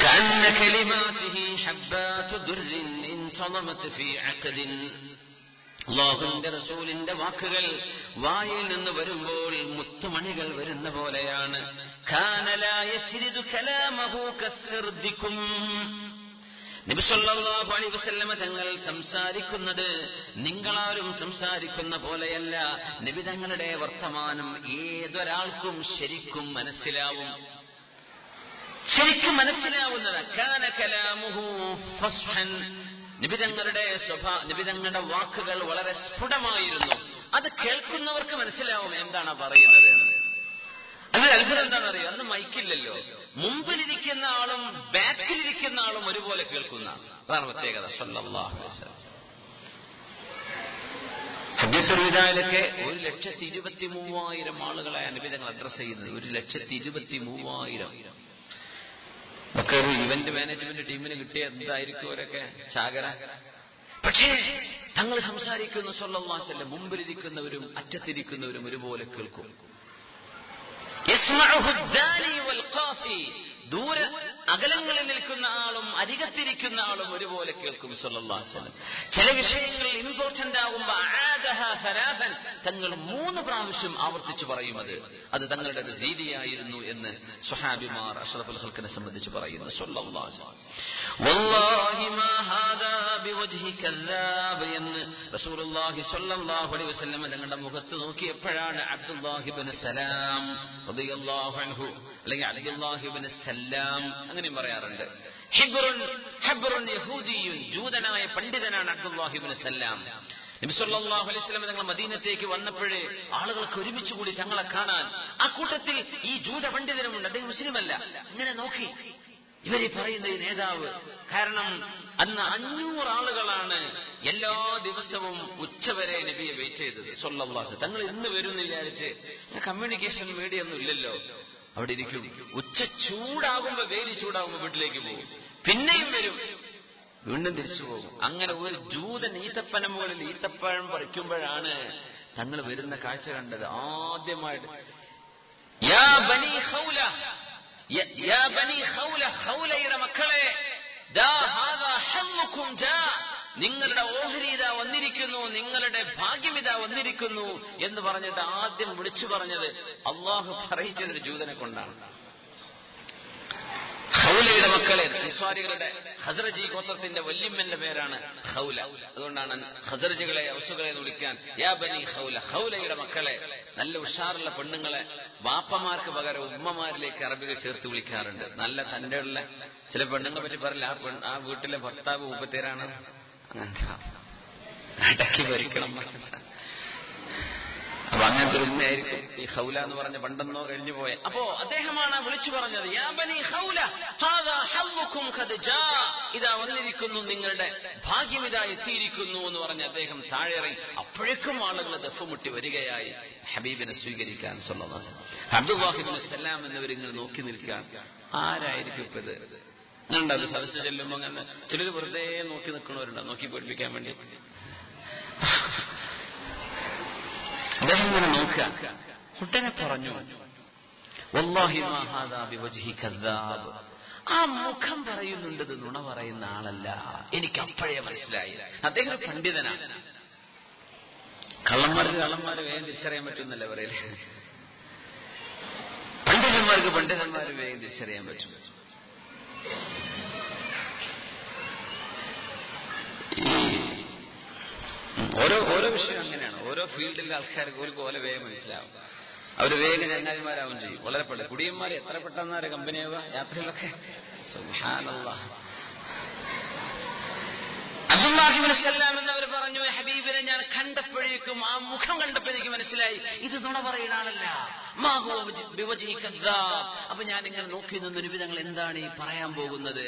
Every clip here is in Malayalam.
كأن كلماته حبات در انتظمت في عقد അള്ളാഹുവിന്റെ റസൂലിന്റെ വാക്കുകൾ വായിൽ നിന്ന് വരുമ്പോൾ മുത്തുമണികൾ വരുന്ന പോലെയാണ് കാനലായ ശിരിതു കലാമഹു കസ്സർദിക്കും നബിസല്ലാഹു അലൈഹി വസല്ലമ തങ്ങൾ സംസാരിക്കുന്നത് നിങ്ങളാരും സംസാരിക്കുന്ന പോലെയല്ല നബി തങ്ങളുടെ വർത്തമാനം ഏതൊരാൾക്കും ശരിക്കും മനസ്സിലാവും ശരിക്കും മനസ്സിലാവുന്നത് നിബിതങ്ങളുടെ സ്വഭാ നിബിതങ്ങളുടെ വാക്കുകൾ വളരെ സ്ഫുടമായിരുന്നു. അത് കേൾക്കുന്നവർക്ക് മനസ്സിലാവും എന്താണ് പറയുന്നത് എന്ന്. അതിൽ അത്ഭുതം എന്താണെന്നറിയോ? അന്ന് മൈക്കില്ലല്ലോ. മുമ്പിലിരിക്കുന്ന ആളും ബാക്കിലിരിക്കുന്ന ആളും ഒരുപോലെ കേൾക്കുന്ന അതാണ് പ്രത്യേകത. വിദായിലൊക്കെ ഒരു ലക്ഷത്തി ഇരുപത്തി മൂവായിരം ആളുകളെ അനുഭവങ്ങൾ അഡ്രസ് ചെയ്യുന്നത്. ഒരു ലക്ഷത്തി ഇരുപത്തി മൂവായിരം. ഒക്കെ ഒരു ഇവന്റ് മാനേജ്മെന്റ് ടീമിന് കിട്ടിയ എന്തായിരിക്കും അവരൊക്കെ? ചാകര പക്ഷേ തങ്ങൾ സംസാരിക്കുന്ന സൊല്ലാസല്ല മുമ്പിലിരിക്കുന്നവരും അറ്റത്തിരിക്കുന്നവരും ഒരുപോലെ കേൾക്കും. അകലങ്ങളിൽ നിൽക്കുന്ന ആളും അരികത്തിരിക്കുന്ന ആളും ഒരുപോലെ കേൾക്കും വസല്ലം. ചില വിഷയങ്ങൾ ഇമ്പോർട്ടന്റ് സലാസൻ തങ്ങൾ മൂന്ന് പ്രാവശ്യം ആവർത്തിച്ചു പറയും അത്. തങ്ങളുടെ ഒരു രീതിയായിരുന്നു എന്ന് സുഹാബിമാർ അഷ്റഫുൽ ഹൽക്കിനെ സംബന്ധിച്ച് പറയുന്നു. എന്ന് റസൂലുള്ളാഹി അലൈഹി വസല്ലം തങ്ങളുടെ മുഖത്ത് നോക്കിയപ്പോഴാണ് അബ്ദുല്ലാഹിബിൻ സലാം റളിയല്ലാഹു അൻഹു അല്ലെങ്കിൽ സല്ലാം സലാം അങ്ങനെയും പറയാറുണ്ട്. ഹിബ്രുൻ ഹബ്രുൻ ജൂതനായ പണ്ഡിതനാണ് അബ്ദുല്ലാഹിബിന് സല്ലാം. സലാം നബി സല്ലല്ലാഹു അലൈഹി മദീനത്തേക്ക് വന്നപ്പോഴേ ആളുകൾക്ക് ഒരുമിച്ച് കൂടി തങ്ങളെ കാണാൻ ആ കൂട്ടത്തിൽ ഈ ജൂത പണ്ഡിതനുമുണ്ട്. അദ്ദേഹം മുസ്ലിമല്ല. ഇങ്ങനെ നോക്കി. ഇവരെ പറയുന്ന ഈ നേതാവ് കാരണം അന്ന് അഞ്ഞൂറ് ആളുകളാണ് എല്ലാ ദിവസവും ഉച്ചവരെ നബിയെ വെയിറ്റ് ചെയ്തത്. സൊല്ലാസ് തങ്ങൾ ഇന്ന് വരുന്നില്ല വിചാരിച്ച്. കമ്മ്യൂണിക്കേഷൻ മീഡിയ ഒന്നും ഇല്ലല്ലോ. അവിടെ ഇരിക്കും. ഉച്ച ചൂടാകുമ്പോ വേലി ചൂടാകുമ്പോ വീട്ടിലേക്ക് പോകും. പിന്നെയും വരും. വീണ്ടും തിരിച്ചു പോകും. അങ്ങനെ ഒരു ജൂതൻ ഈത്തപ്പന മുകളിൽ ഈത്തപ്പഴം പറിക്കുമ്പോഴാണ് തങ്ങൾ വരുന്ന കാഴ്ച കണ്ടത്. ആദ്യമായിട്ട് മക്കളെ നിങ്ങളുടെ ഓഹരി ഇതാ വന്നിരിക്കുന്നു നിങ്ങളുടെ ഭാഗ്യം ഇതാ വന്നിരിക്കുന്നു എന്ന് പറഞ്ഞിട്ട് ആദ്യം വിളിച്ചു പറഞ്ഞത് അള്ളാഹു പറയിച്ചതൊരു ജൂതനെ കൊണ്ടാണ്. ഹൗലയുടെ മക്കളെ നിസ്വാരികളുടെ ഹസറജി ഗോത്രത്തിന്റെ വല്യമ്മന്റെ പേരാണ് ഹൗല അതുകൊണ്ടാണ് ഹസറജികളെ ഔസുകളെ വിളിക്കാൻ യാ ബനി ഹൗല ഹൗലയുടെ മക്കളെ നല്ല ഉഷാറുള്ള പെണ്ണുങ്ങളെ വാപ്പമാർക്ക് പകരം ഉമ്മമാരിലേക്ക് അറബികൾ ചേർത്ത് വിളിക്കാറുണ്ട്. നല്ല തന്റെ ഉള്ള ചില പെണ്ണുങ്ങളെ പറ്റി പറയില്ല. ആ വീട്ടിലെ ഭർത്താവ് അങ്ങനത്തെ അടക്കി ഭരിക്കണം അപ്പൊ അങ്ങനത്തെ ഉമ്മയായിരിക്കും ഈ ഹൗല എന്ന് പറഞ്ഞ പണ്ടെന്നോ കഴിഞ്ഞു പോയ. അപ്പോ അദ്ദേഹമാണ് വിളിച്ചു പറഞ്ഞത് ഇതാ വന്നിരിക്കുന്നു നിങ്ങളുടെ ഭാഗ്യം ഇതാ എത്തിയിരിക്കുന്നു എന്ന് പറഞ്ഞ് അദ്ദേഹം താഴെ ഇറങ്ങി അപ്പോഴേക്കും ആളുകൾ ദഫമുട്ടി വരികയായി. ഹബീബിനെ സ്വീകരിക്കാൻ സ്വന്തം വാഹിബിൻ സലാം എന്നിവരിങ്ങനെ നോക്കി നിൽക്കാൻ ആരായിരിക്കും ഇപ്പൊ അത് സദസ്സ് ചെല്ലുമ്പോ അങ്ങനെ ചിലർ വെറുതെ നോക്കി നിൽക്കണവരുണ്ട് നോക്കി പഠിപ്പിക്കാൻ വേണ്ടി. അദ്ദേഹം ഇങ്ങനെ നോക്കുക. കുട്ടനെ പറഞ്ഞു ആ മുഖം പറയുന്നുണ്ട് നുണ പറയുന്ന ആളല്ല. എനിക്ക് അപ്പോഴേ മനസ്സിലായി. അദ്ദേഹം പണ്ഡിതനാണ് കള്ളന്മാർക്ക് കള്ളന്മാരെ വേഗം തിരിച്ചറിയാൻ പറ്റുന്നല്ലേ പറയലേ? പണ്ഡിതന്മാർക്ക് പണ്ഡിതന്മാരെ വേഗം തിരിച്ചറിയാൻ പറ്റും. ഓരോ ഓരോ വിഷയം അങ്ങനെയാണ്. ഓരോ ഫീൽഡിലെ ആൾക്കാർക്ക് ഒരു പോലെ വേഗം മനസ്സിലാവും. അവർ വേഗം ചങ്ങാതിമാരാവും ചെയ്യും. വളരെ പെട്ടെന്ന്. കുടിയന്മാർ എത്ര പെട്ടെന്നാണ് കമ്പനിയാവുക യാത്രയിലൊക്കെ? സുബ്ഹാനല്ലാഹ്. അബ്ദുല്ലാഹിബ്നു സല്ലാം എന്നവർ പറഞ്ഞു ഹബീബിനെ ഞാൻ കണ്ടപ്പോഴേക്കും ആ മുഖം കണ്ടപ്പോ എനിക്ക് മനസ്സിലായി? ഇത് നുണ പറയുന്നാണല്ല അപ്പൊ ഞാൻ ഇങ്ങനെ നോക്കി നിന്ന വിധങ്ങൾ എന്താണ് ഈ പറയാൻ പോകുന്നത്?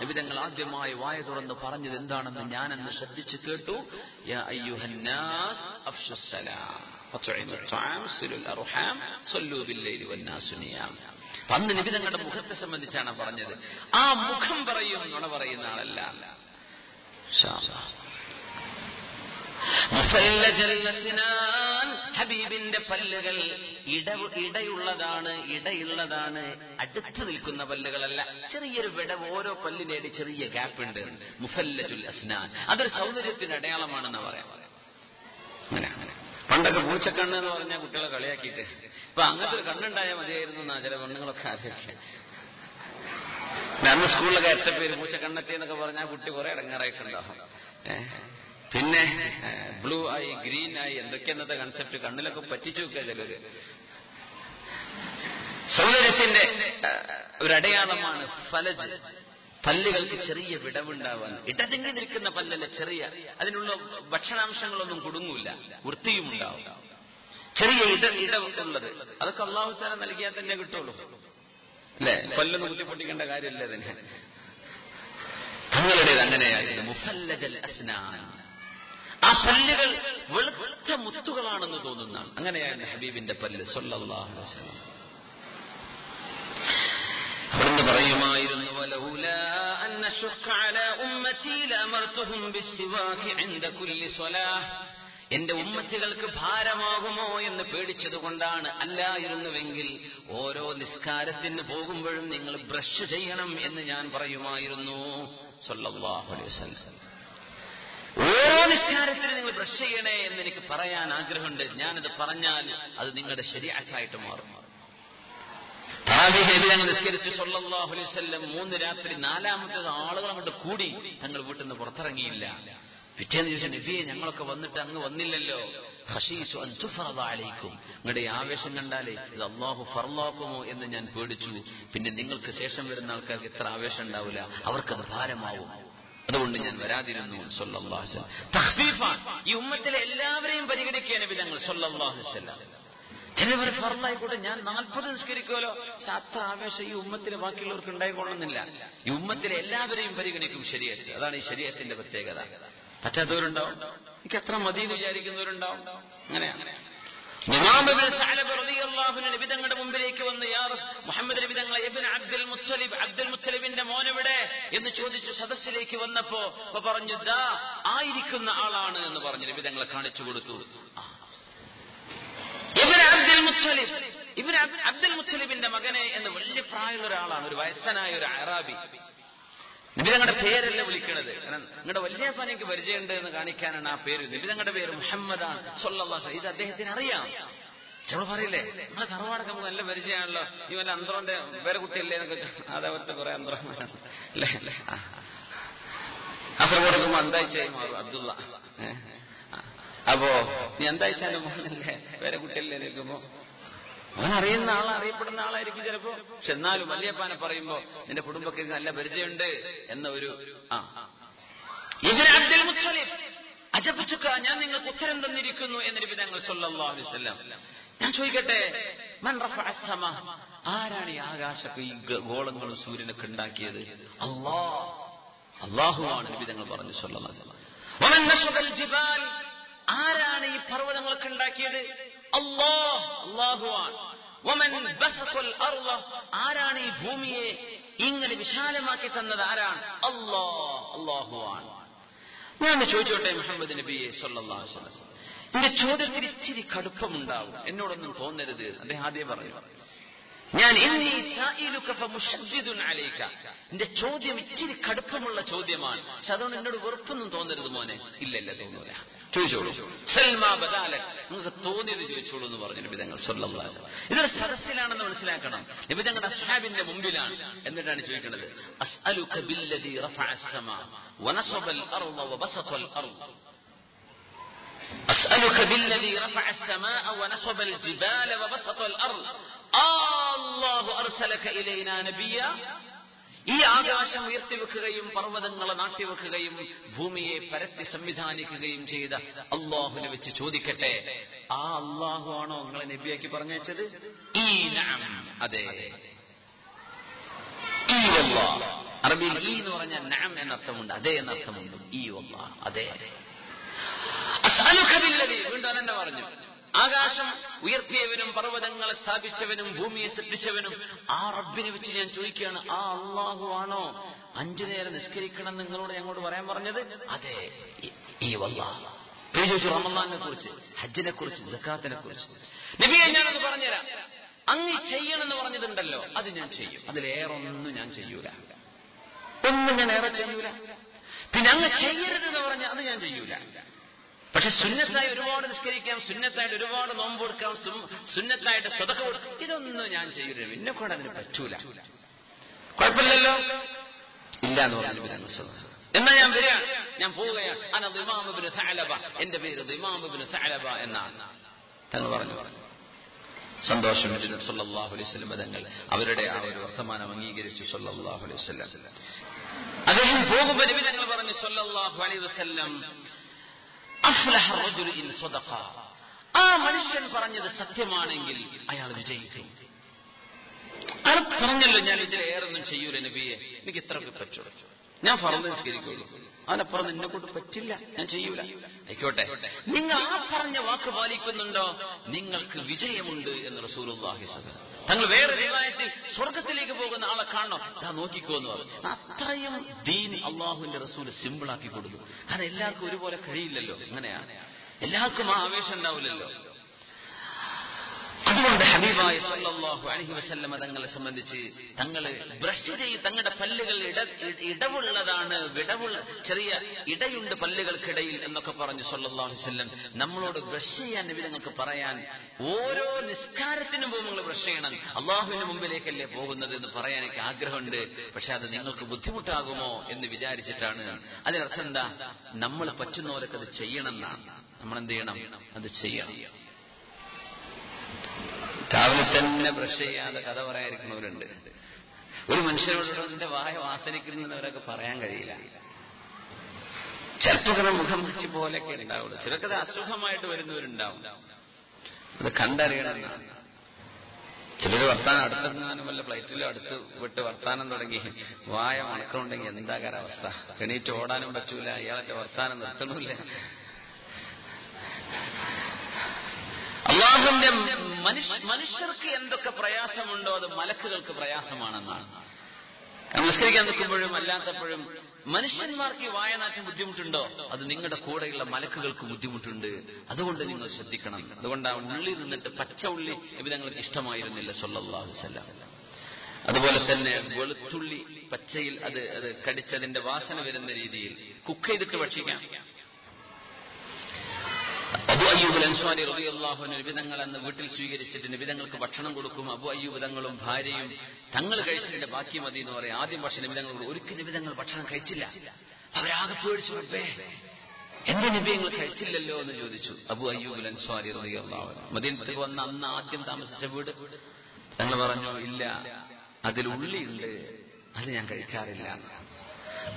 നിബിതങ്ങൾ ആദ്യമായി വായ തുറന്ന് പറഞ്ഞത് എന്താണെന്ന് ഞാനെന്ന് ശ്രദ്ധിച്ചു കേട്ടു. അന്ന് നിബിതങ്ങളുടെ മുഖത്തെ സംബന്ധിച്ചാണ് പറഞ്ഞത്. ആ മുഖം പറയും നുണ പറയുന്ന ആളല്ല. ഹബീബിന്റെ പല്ലുകൾ ഇട ഇടയുള്ളതാണ് ഇടയുള്ളതാണ്. അടുത്ത് നിൽക്കുന്ന പല്ലുകളല്ല. ചെറിയൊരു വിടവ് ഓരോ പല്ലിനേടി ചെറിയ ഗ്യാപ്പ് ഉണ്ട് മുഫല്ലജുൽ അസ്നാൻ അതൊരു സൗന്ദര്യത്തിന്റെ അടയാളമാണെന്ന് പറയാം. അങ്ങനെ പണ്ടൊക്കെ പൂച്ചക്കണ്ണ് എന്ന് പറഞ്ഞ കുട്ടികളെ കളിയാക്കിയിട്ട്. ഇപ്പൊ അങ്ങനത്തെ ഒരു കണ്ണുണ്ടായാൽ മതിയായിരുന്നു എന്നാ ചില പെണ്ണുങ്ങളൊക്കെ ആലോചിക്കുക അന്ന് സ്കൂളിലൊക്കെ എത്ര പേര് പൂച്ചക്കണ്ണെത്തി എന്നൊക്കെ പറഞ്ഞാൽ കുട്ടി കുറെ ഇടങ്ങാറായിട്ടുണ്ടാവും. പിന്നെ ബ്ലൂ ആയി ഗ്രീൻ ആയി എന്തൊക്കെ എന്നത്തെ കൺസെപ്റ്റ് കണ്ണിലൊക്കെ പറ്റിച്ചു വെക്കുക ചിലര്. സൗന്ദര്യത്തിന്റെ ഒരു അടയാളമാണ് ഫലജ്. പല്ലുകൾക്ക് ചെറിയ വിടവുണ്ടാവാൻ. ഇടതെങ്ങി നിൽക്കുന്ന പല്ലല്ല ചെറിയ. അതിനുള്ള ഭക്ഷണാംശങ്ങളൊന്നും കുടുങ്ങൂല. വൃത്തിയും ഉണ്ടാവും. ചെറിയ ഇട ഇടവുള്ളത് അതൊക്കെ അള്ളാഹു നൽകിയാൽ തന്നെ കിട്ടുള്ളൂ. അല്ലെ? പല്ലൊന്നും കുത്തിപ്പൊട്ടിക്കേണ്ട കാര്യമില്ല അതിന്. തങ്ങളുടേത് അങ്ങനെയായിരുന്നു. മുഫല്ലജൽ അസ്നാൻ. ആ പല്ലുകൾ വെളുത്ത മുത്തുകളാണെന്ന് തോന്നുന്നതാണ് അങ്ങനെയാണ് ഹബീബിന്റെ പല്ല് സൊല്ലാഹു അവിടുന്ന് പറയുമായിരുന്നു എന്റെ ഉമ്മത്തികൾക്ക് ഭാരമാകുമോ എന്ന് പേടിച്ചതുകൊണ്ടാണ് അല്ലായിരുന്നുവെങ്കിൽ ഓരോ നിസ്കാരത്തിന് പോകുമ്പോഴും നിങ്ങൾ ബ്രഷ് ചെയ്യണം എന്ന് ഞാൻ പറയുമായിരുന്നു സൊല്ലാഹു അലൈഹി വസല്ലം. നിസ്കാരത്തിന് നിങ്ങൾ ബ്രഷ് ചെയ്യണേ എന്ന് എനിക്ക് പറയാൻ ആഗ്രഹമുണ്ട്. ഞാനത് പറഞ്ഞാൽ അത് നിങ്ങളുടെ ശരിയാച്ചായിട്ട് മാറും. ഞങ്ങൾ നിസ്കരിച്ച്. വസല്ലം മൂന്ന് രാത്രി നാലാമത്തെ ആളുകൾ അങ്ങോട്ട് കൂടി തങ്ങൾ വീട്ടിൽ നിന്ന് പുറത്തിറങ്ങിയില്ല. പിറ്റേന്ന് ചോദിച്ച നബിയെ ഞങ്ങളൊക്കെ വന്നിട്ട് അങ്ങ് വന്നില്ലല്ലോ. ഹഷീഷു അൻ തുഫറദ അലൈക്കും. നിങ്ങളുടെ ആവേശം കണ്ടാലേ ഇത് അള്ളാഹു ഫർലാക്കുമോ എന്ന് ഞാൻ പേടിച്ചു. പിന്നെ നിങ്ങൾക്ക് ശേഷം വരുന്ന ആൾക്കാർക്ക് ഇത്ര ആവേശം ഉണ്ടാവില്ല. അവർക്കത് ഭാരമാവും. അതുകൊണ്ട് ഞാൻ വരാതിരുന്നു ഈ ഉമ്മത്തിലെ എല്ലാവരെയും പരിഗണിക്കുക നബി തങ്ങൾ ചിലവർ ഫർലായിക്കോട്ടെ ഞാൻ നാൽപ്പത് നിസ്കരിക്കുമല്ലോ. പക്ഷെ അത്ര ആവേശം ഈ ഉമ്മത്തിലെ ബാക്കിയുള്ളവർക്ക് ഉണ്ടായിക്കൊള്ളുന്നില്ല ഈ ഉമ്മത്തിലെ എല്ലാവരെയും പരിഗണിക്കും ശരിയത്ത് അതാണ് ഈ ശരീരത്തിന്റെ പ്രത്യേകത. പറ്റാത്തവരുണ്ടാവും. എനിക്ക് എത്ര മതി വിചാരിക്കുന്നവരുണ്ടാവും. അങ്ങനെയാണ്. മുമ്പിലേക്ക് വന്ന് മുഹമ്മദ് അബ്ദുൽ മുത്തലിബ് അബ്ദുൽ മുത്തലിബിന്റെ എന്ന് ചോദിച്ചു സദസ്സിലേക്ക് വന്നപ്പോ പറഞ്ഞു ദാ ആയിരിക്കുന്ന ആളാണ് എന്ന് പറഞ്ഞു നിബിതങ്ങളെ കാണിച്ചു കൊടുത്തു. അബ്ദുൽ മുത്തലിബ് അബ്ദുൽ മുത്തലിബിന്റെ മകനെ എന്ന് വലിയ പ്രായമുള്ള ഒരാളാണ് ഒരു വയസ്സനായ ഒരു അറാബി. നബി തങ്ങളുടെ പേരല്ല വിളിക്കണത്? നിങ്ങളുടെ വലിയ പനിക്ക് പരിചയമുണ്ട് എന്ന് കാണിക്കാനാണ് ആ പേര്. നബി തങ്ങളുടെ പേര് മുഹമ്മദാണ്. സൊല്ലാസ് ഇത് അദ്ദേഹത്തിന് അറിയാം. ചില പറയില്ലേ നമ്മളെ തറവാടൊക്കെ നമുക്ക് നല്ല പരിചയമാണല്ലോ. ഈ വല്ല അന്ത്രോന്റെ വേറെ കുട്ടിയല്ലേ എന്നൊക്കെ അതേപോലത്തെ കുറെ അന്ത്രന്മാരാണ് അല്ലേ? അല്ലേ? അന്താഴ്ചയായി മാറും അബ്ദുള്ള. അപ്പോ നീ മോനല്ലേ? വേറെ കുട്ടിയല്ലേ? നിൽക്കുമ്പോ അവൻ അറിയുന്ന ആൾ അറിയപ്പെടുന്ന ആളായിരിക്കും ചിലപ്പോ. പക്ഷെ എന്നാലും വല്യപ്പാനെ പറയുമ്പോ നിന്റെ കുടുംബത്തിൽ നല്ല പരിചയമുണ്ട് എന്ന ഒരു ആ. ഞാൻ നിങ്ങൾക്ക് ഉത്തരം തന്നിരിക്കുന്നു എന്നിട്ട് തങ്ങൾ സല്ലല്ലാഹു അലൈഹി വസല്ലം. ഞാൻ ചോദിക്കട്ടെ മൻ സമ ആരാണ് ഈ ആകാശത്ത് ഈ ഗോളങ്ങളും സൂര്യനൊക്കെ ഉണ്ടാക്കിയത്? അല്ലാഹ് അള്ളാഹുവാണ് നബി തങ്ങൾ പറഞ്ഞു സല്ലല്ലാഹു ആരാണ് ഈ പർവതങ്ങളൊക്കെ ഉണ്ടാക്കിയത്? ആരാണ് ഈ ഭൂമിയെ ഇങ്ങനെ വിശാലമാക്കി തന്നത്? ആരാണ്? അല്ലാഹ് അല്ലാഹുവാണ് ഞാൻ ചോദിച്ചോട്ടെ മുഹമ്മദ് നബിയെ എന്റെ ചോദ്യത്തിൽ ഇച്ചിരി കടുപ്പമുണ്ടാവും. എന്നോടൊന്നും തോന്നരുത്. അദ്ദേഹം ആദ്യം പറഞ്ഞു ഞാൻ എന്റെ ചോദ്യം ഇച്ചിരി കടുപ്പമുള്ള ചോദ്യമാണ്. പക്ഷെ അതുകൊണ്ട് എന്നോട് വെറുപ്പൊന്നും തോന്നരുത് മോനെ. ഇല്ലല്ല ഇല്ല തോന്നൂല. ചോദിച്ചോളൂ സൽമാ ബദാലക് നിങ്ങൾക്ക് തോന്നിയത് ചോദിച്ചോളൂ എന്ന് പറഞ്ഞു നബിതങ്ങൾ സ്വല്ലല്ലാഹു ഇതൊരു സദസ്സിലാണെന്ന് മനസ്സിലാക്കണം നബിതങ്ങളുടെ അസ്ഹാബിന്റെ മുമ്പിലാണ് എന്നിട്ടാണ് ചോദിക്കുന്നത് അസ്അലുക ബില്ലദി റഫഅ അസ്സമാ വനസബൽ അർള വബസത അർള أسألك بالذي رفع السماء ونصب الجبال وبسط الأرض آه الله أرسلك إلينا نبيا ഈ ആകാശം ഉയർത്തിവെക്കുകയും പർവതങ്ങളെ നാട്ടിവെക്കുകയും ഭൂമിയെ പരത്തി സംവിധാനിക്കുകയും ചെയ്ത അള്ളാഹുനെ വെച്ച് ചോദിക്കട്ടെ ആ അള്ളാഹു ആണോ നിങ്ങളെ നബിയാക്കി പറഞ്ഞത് ഈ അതെ. ഈ അറബിയിൽ ഈ എന്ന് പറഞ്ഞ നാം എന്നർത്ഥമുണ്ട് അതെ എന്നർത്ഥമുണ്ട് ഈ അതെ. വീണ്ടും തന്നെ പറഞ്ഞു? ആകാശം ഉയർത്തിയവനും പർവതങ്ങളെ സ്ഥാപിച്ചവനും ഭൂമിയെ സൃഷ്ടിച്ചവനും ആ റബ്ബിനെ വെച്ച് ഞാൻ ചോദിക്കുകയാണ് ആ അള്ളാഹു ആണോ? അഞ്ചു നേരം നിസ്കരിക്കണം നിങ്ങളോട് ഞങ്ങളോട് പറയാൻ പറഞ്ഞത്? അതെ ഈ വല്ലാഹ് കുറിച്ച് ഹജ്ജിനെ കുറിച്ച് ജക്കാത്തിനെ കുറിച്ച് നബിയെ ഞാനത് പറഞ്ഞുതരാം. അങ്ങ് ചെയ്യണമെന്ന് പറഞ്ഞിട്ടുണ്ടല്ലോ അത് ഞാൻ ചെയ്യും. അതിലേറെ ഒന്നും ഞാൻ ചെയ്യൂല. ഒന്നും ഞാൻ ഏറെ ചെയ്യൂല. പിന്നെ അങ്ങ് ചെയ്യരുതെന്ന് പറഞ്ഞാൽ അത് ഞാൻ ചെയ്യൂല. പക്ഷെ സുന്നത്തായി ഒരുപാട് നിഷ്കരിക്കാം സുന്നത്തായിട്ട് ഒരുപാട് നോമ്പ് കൊടുക്കാം സുന്നത്തായിട്ട് സ്വതക്ക കൊടുക്കാം. ഇതൊന്നും ഞാൻ ചെയ്യരുത്. എന്നെ കൊണ്ട് അതിന് പറ്റൂല. കുഴപ്പമില്ലല്ലോ? ഇല്ല എന്ന് പറഞ്ഞു എന്നാ ഞാൻ വരികയാണ് ഞാൻ പോവുകയാണ്. ദിമാമുബിന് സഅലബ. എന്റെ പേര് ദിമാമുബിന് സഅലബ എന്നാണ്. തങ്ങൾ പറഞ്ഞു. സന്തോഷം നബി സല്ലല്ലാഹു അലൈഹി തങ്ങൾ അവരുടെ ആ ഒരു വർത്തമാനം അംഗീകരിച്ചു അലൈഹി അദ്ദേഹം പോകുമ്പോൾ തങ്ങൾ പറഞ്ഞു അലൈഹി ആ മനുഷ്യൻ പറഞ്ഞത് സത്യമാണെങ്കിൽ അയാൾ വിജയിക്കും. അയാൾ പറഞ്ഞല്ലോ ഞാൻ ഇതിലേറൊന്നും ചെയ്യൂല നബിയെ. എനിക്ക് ഇത്രയൊക്കെ പറ്റുള്ളൂ ഞാൻ പറഞ്ഞു നിസ്കരിക്കുള്ളൂ. അതിനപ്പുറം നിന്നെ കൊണ്ട് പറ്റില്ല. ഞാൻ ചെയ്യൂല. ആയിക്കോട്ടെ. നിങ്ങൾ ആ പറഞ്ഞ വാക്ക് പാലിക്കുന്നുണ്ടോ? നിങ്ങൾക്ക് വിജയമുണ്ട് എന്ന് സ്വല്ലല്ലാഹു തങ്ങൾ വേറെ വിവാഹത്തിൽ സ്വർഗത്തിലേക്ക് പോകുന്ന ആളെ കാണണം. ഞാൻ നോക്കിക്കോ എന്ന് പറഞ്ഞു. അത്രയും ദീൻ അള്ളാഹുവിന്റെ റസൂൽ സിമ്പിൾ ആക്കി കൊടുത്തു. കാരണം എല്ലാവർക്കും ഒരുപോലെ കഴിയില്ലല്ലോ. അങ്ങനെയാണ് എല്ലാവർക്കും ആ ആവേശം ഉണ്ടാവില്ലല്ലോ. അതുകൊണ്ട് ഹബീബായ സല്ലല്ലാഹു അലൈഹി വസല്ലമ തങ്ങളെ സംബന്ധിച്ച് തങ്ങൾ ബ്രഷ് ചെയ്ത് തങ്ങളുടെ പല്ലുകൾ ഇട ഇടവുള്ളതാണ് വിടവുള്ള ചെറിയ ഇടയുണ്ട് പല്ലുകൾക്കിടയിൽ എന്നൊക്കെ പറഞ്ഞു സല്ലല്ലാഹു അലൈഹി നമ്മളോട് ബ്രഷ് ചെയ്യാൻ നബി നിങ്ങൾക്ക് പറയാൻ ഓരോ നിസ്കാരത്തിനും പോകുമ്പോൾ നിങ്ങൾ ബ്രഷ് ചെയ്യണം. അള്ളാഹുവിന് മുമ്പിലേക്കല്ലേ പോകുന്നത് എന്ന് പറയാൻ എനിക്ക് ആഗ്രഹമുണ്ട്. പക്ഷെ അത് നിങ്ങൾക്ക് ബുദ്ധിമുട്ടാകുമോ എന്ന് വിചാരിച്ചിട്ടാണ്. അതിനർത്ഥം എന്താ? നമ്മൾ പറ്റുന്നവരൊക്കെ അത് ചെയ്യണം എന്നാണ്. നമ്മൾ എന്ത് ചെയ്യണം? അത് ചെയ്യണം രാവിലെ തന്നെ ബ്രഷ് ചെയ്യാതെ കഥ പറയാതിരിക്കുന്നവരുണ്ട്. ഒരു മനുഷ്യനോട് വായ വാസനിക്കുന്നവരൊക്കെ പറയാൻ കഴിയില്ല. ചിലപ്പോൾ മുഖം വെച്ച് പോലെയൊക്കെ ഉണ്ടാവുള്ളൂ. ചിലക്കത് അസുഖമായിട്ട് വരുന്നവരുണ്ടാവും. അത് കണ്ടറിയണം ചിലര് വർത്താനം അടുത്തെങ്ങാനും വല്ല ഫ്ലൈറ്റിലും അടുത്ത് വിട്ട് വർത്താനം തുടങ്ങി വായ മണക്കമുണ്ടെങ്കിൽ എന്താ കാലാവസ്ഥ? എണീറ്റ് ഓടാനും പറ്റൂല. ഇയാളൊക്കെ വർത്താനം നിർത്തണമില്ല. അള്ളാഹുവിന്റെ മനുഷ്യ മനുഷ്യർക്ക് എന്തൊക്കെ പ്രയാസമുണ്ടോ അത് മലക്കുകൾക്ക് പ്രയാസമാണെന്നാണ്. നമസ്കരിക്കാൻ നിൽക്കുമ്പോഴും അല്ലാത്തപ്പോഴും മനുഷ്യന്മാർക്ക് ഈ വായനാറ്റം ബുദ്ധിമുട്ടുണ്ടോ? അത് നിങ്ങളുടെ കൂടെയുള്ള മലക്കുകൾക്ക് ബുദ്ധിമുട്ടുണ്ട്. അതുകൊണ്ട് നിങ്ങൾ ശ്രദ്ധിക്കണം. അതുകൊണ്ട് ആ ഉള്ളി നിന്നിട്ട് പച്ച ഉള്ളി വിധങ്ങൾക്ക് ഇഷ്ടമായിരുന്നില്ല സൊല്ലാഹു വസല്ലം. അതുപോലെ തന്നെ വെളുത്തുള്ളി പച്ചയിൽ അത് അത് കടിച്ചതിന്റെ വാസന വരുന്ന രീതിയിൽ കുക്ക് ചെയ്തിട്ട് ഭക്ഷിക്കാം. അയ്യൂബ് അൻസ്വാരി അന്ന് വീട്ടിൽ സ്വീകരിച്ചിട്ട് നിബിതങ്ങൾക്ക് ഭക്ഷണം കൊടുക്കും. അബു അയ്യൂബ് തങ്ങളും ഭാര്യയും തങ്ങൾ കഴിച്ചതിന്റെ ബാക്കി മതി എന്ന് പറയും. ആദ്യം പക്ഷെ നിബിതങ്ങൾ ഒരിക്കൽ നിബിതങ്ങൾ ഭക്ഷണം കഴിച്ചില്ല. അവരാകെ പേടിച്ചു. എന്റെ നിബിയങ്ങൾ കഴിച്ചില്ലല്ലോ എന്ന് ചോദിച്ചു. അബു അയ്യൂബ് അൻസ്വാരി അൻഹു. മദീനത്തിൽ വന്ന അന്ന് ആദ്യം താമസിച്ച വീട്? തങ്ങൾ പറഞ്ഞു ഇല്ല. അതിൽ ഉള്ളിയുണ്ട്. അത് ഞാൻ കഴിക്കാറില്ല.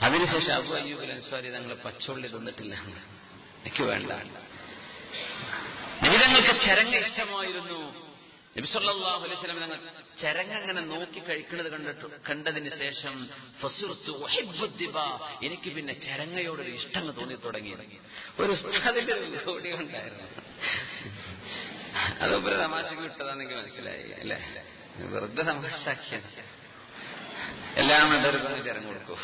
അതിനുശേഷം അബു അയ്യൂബ് അൻസ്വാരി തങ്ങൾ പച്ചുള്ളി തന്നിട്ടില്ല. എനിക്ക് വേണ്ട. നിബിതങ്ങൾക്ക് ചരങ്ങ ഇഷ്ടമായിരുന്നു. അലൈഹി ചരങ്ങ അങ്ങനെ നോക്കി കഴിക്കുന്നത് കണ്ടിട്ട് കണ്ടതിന് ശേഷം. എനിക്ക് പിന്നെ ചരങ്ങയോട് ഒരു ഇഷ്ടം തോന്നി തുടങ്ങി. ഒരു ഉസ്താദിന്റെ ജോഡി ഉണ്ടായിരുന്നു. അത് ഒരു തമാശക്ക് വിട്ടതാണെങ്കിൽ മനസ്സിലായി അല്ലേ? വെറുതെ തമാശ എല്ലാം മണ്ടൊരുക്കൊന്ന് ചരങ്ങ് കൊടുക്കൂ.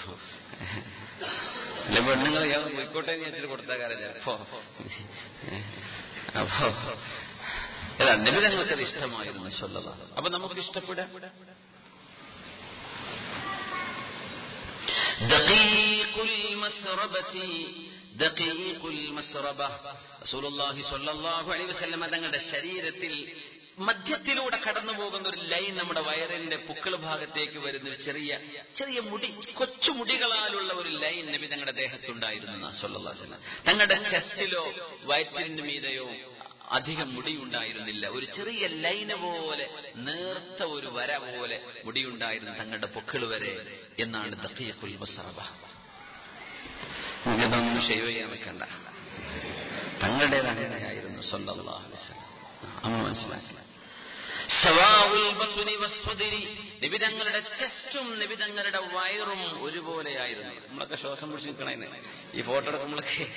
അല്ലെ പെണ്ണുങ്ങൾ ഇയാൾ പോയിക്കോട്ടെ എന്ന് വെച്ചിട്ട് കൊടുത്ത കാര്യം അപ്പോ അല്ല നബി തങ്ങൾക്കത് ഇഷ്ടമായിരുന്നു സ്വല്ലത അപ്പൊ നമുക്ക് ഇഷ്ടപ്പെടാം. തങ്ങളുടെ ശരീരത്തിൽ മധ്യത്തിലൂടെ കടന്നു പോകുന്ന ഒരു ലൈൻ നമ്മുടെ വയറിന്റെ പുക്കൾ ഭാഗത്തേക്ക് വരുന്ന ഒരു ചെറിയ ചെറിയ മുടി കൊച്ചു മുടികളാലുള്ള ഒരു ലൈൻ നബി തങ്ങളുടെ ദേഹത്തുണ്ടായിരുന്നു സൊല്ലാസന തങ്ങളുടെ ചെസ്റ്റിലോ വയറ്റിന് മീതയോ അധികം മുടിയുണ്ടായിരുന്നില്ല. ഒരു ചെറിയ ലൈന് പോലെ നേർത്ത ഒരു വര പോലെ മുടിയുണ്ടായിരുന്നു തങ്ങളുടെ പൊക്കിൾ വരെ എന്നാണ് ദഖീഖുൽ മസാബ ഇതൊന്നും ഷെയ്വ് ചെയ്യാൻ വെക്കണ്ട തങ്ങളുടേത് അങ്ങനെയായിരുന്നു സല്ലല്ലാഹു അലൈഹി വസല്ലം. നമ്മൾ മനസ്സിലാക്കി. സവാഉൽ ബത്നി വസ്സദ്രി നിബിതങ്ങളുടെ ചെസ്റ്റും നിബിതങ്ങളുടെ വയറും ഒരുപോലെയായിരുന്നു. നമ്മളൊക്കെ ശ്വാസം പിടിച്ച് നിൽക്കണേ ഈ ഫോട്ടോ എടുക്കുമ്പോഴൊക്കെ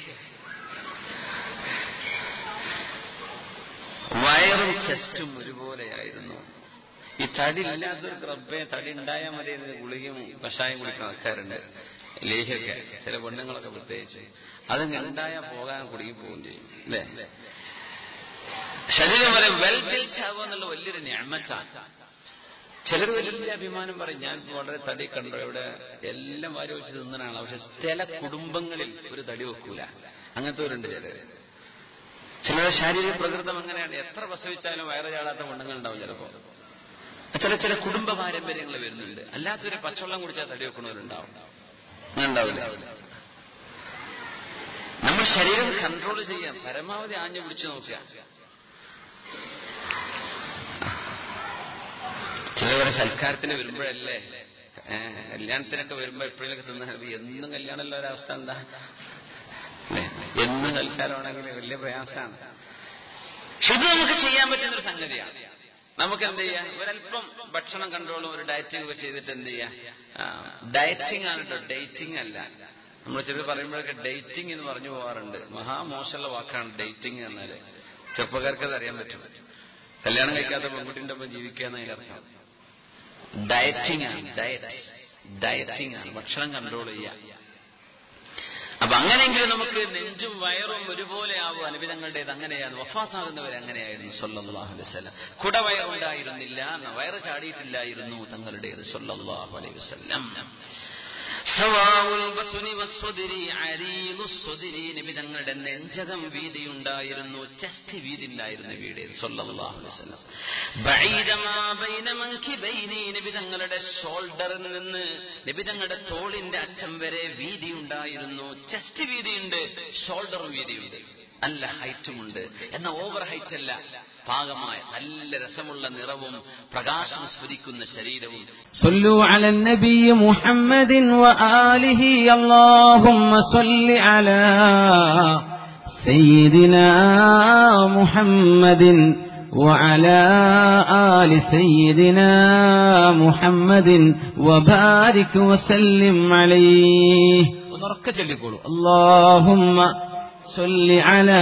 വയറും ചെസ്റ്റും ഒരുപോലെയായിരുന്നു. ഈ തടി ഇല്ലാത്തൊരു ക്രബ്ബെ തടി ഉണ്ടായാൽ മതി ഗുളികയും കഷായം കുടിക്കുന്ന ആൾക്കാരുണ്ട്. ലേഹ്യൊക്കെ ചില പെണ്ണുങ്ങളൊക്കെ പ്രത്യേകിച്ച്. അതങ്ങ് ഉണ്ടായാൽ പോകാൻ കുടുങ്ങി പോവുകയും ചെയ്യും. അല്ലേ? ശരീരം വരെ വെൽ ബിൽറ്റ് ആവുക എന്നുള്ള വലിയൊരു ഞാമത്താണ്. ചിലർ വലിയ അഭിമാനം പറയും ഞാൻ വളരെ തടി കണ്ടു ഇവിടെ എല്ലാം വാരി വെച്ച് തിന്നനാണ് പക്ഷെ ചില കുടുംബങ്ങളിൽ ഒരു തടി വെക്കൂല. അങ്ങനത്തെ ഒരുണ്ട് ചിലര് ചിലരുടെ ശാരീരിക പ്രകൃതം അങ്ങനെയാണ്. എത്ര പ്രസവിച്ചാലും വയറ് ചാടാത്ത പെണ്ണുങ്ങൾ ഉണ്ടാവും ചിലപ്പോ. ചില ചില കുടുംബ പാരമ്പര്യങ്ങൾ വരുന്നുണ്ട്. അല്ലാത്തൊരു പച്ചവെള്ളം കുടിച്ചാൽ തടി വെക്കണവരുണ്ടാവും അങ്ങനെ ഉണ്ടാവില്ല നമ്മൾ ശരീരം കൺട്രോൾ ചെയ്യാം. പരമാവധി ആഞ്ഞു പിടിച്ചു നോക്കുക. ചിലവരെ സൽക്കാരത്തിന് വരുമ്പോഴല്ലേ? കല്യാണത്തിനൊക്കെ വരുമ്പോ എപ്പോഴേലൊക്കെ തിന്നാൽ എന്നും കല്യാണമുള്ള ഒരവസ്ഥ എന്താ? എന്നും സൽക്കാരമാണെങ്കിൽ വലിയ പ്രയാസമാണ്. പക്ഷെ ഇത് നമുക്ക് ചെയ്യാൻ പറ്റുന്ന ഒരു സംഗതിയാണ്. നമുക്ക് എന്ത് ചെയ്യാം? ഒരല്പം ഭക്ഷണം കൺട്രോളും ഒരു ഡയറ്റിംഗ് ഒക്കെ ചെയ്തിട്ട് എന്ത് ചെയ്യാം? ഡയറ്റിംഗ് ആണ് കേട്ടോ ഡേറ്റിംഗ് അല്ല. നമ്മൾ ചിലർ പറയുമ്പോഴൊക്കെ ഡേറ്റിംഗ് എന്ന് പറഞ്ഞു പോകാറുണ്ട് മഹാമോശമുള്ള വാക്കാണ് ഡേറ്റിംഗ് എന്നാൽ ചെറുപ്പക്കാർക്ക് അത് അറിയാൻ പറ്റും. കല്യാണം കഴിക്കാത്ത പെൺകുട്ടിന്റെ ഒപ്പം ജീവിക്കുക എന്നതിന്റെ അർത്ഥം. ഡയറ്റിംഗ് ആണ് ഡയറ്റ് ഡയറ്റിംഗ് ആണ് ഭക്ഷണം കൺട്രോൾ ചെയ്യുക. അപ്പൊ അങ്ങനെയെങ്കിലും നമുക്ക് നെഞ്ചും വയറും ഒരുപോലെ ആവും അനുബിധങ്ങളുടേത് അങ്ങനെയാണ്. വഫാത്താകുന്നവർ അങ്ങനെയായിരുന്നു. സൊല്ലാഹു വസ്ലം കുടവയറുണ്ടായിരുന്നില്ല. വയറ് ചാടിയിട്ടില്ലായിരുന്നു തങ്ങളുടേത്. സൊല്ലാഹു അലൈഹി വസ്ലം നബി തങ്ങളുടെ നെഞ്ചകം വീതി ഉണ്ടായിരുന്നു ചെസ്റ്റ് വീതി ഉണ്ടായിരുന്നു വീട് നബി തങ്ങളുടെ ഷോൾഡറിൽ നിന്ന് നബി തങ്ങളുടെ തോളിന്റെ അറ്റം വരെ വീതി ഉണ്ടായിരുന്നു ചെസ്റ്റ് വീതിയുണ്ട് ഷോൾഡറും വീതിയുണ്ട്. നല്ല ഹൈറ്റുമുണ്ട്. എന്ന ഓവർ ഹൈറ്റ് അല്ല പാകമായ നല്ല രസമുള്ള നിറവും പ്രകാശം സ്ഫുരിക്കുന്ന ശരീരവും صلوا على النبي محمد وآله اللهم صل على سيدنا محمد وعلى آل سيدنا محمد وبارك وسلم عليه ونركز لقولوا اللهم صل على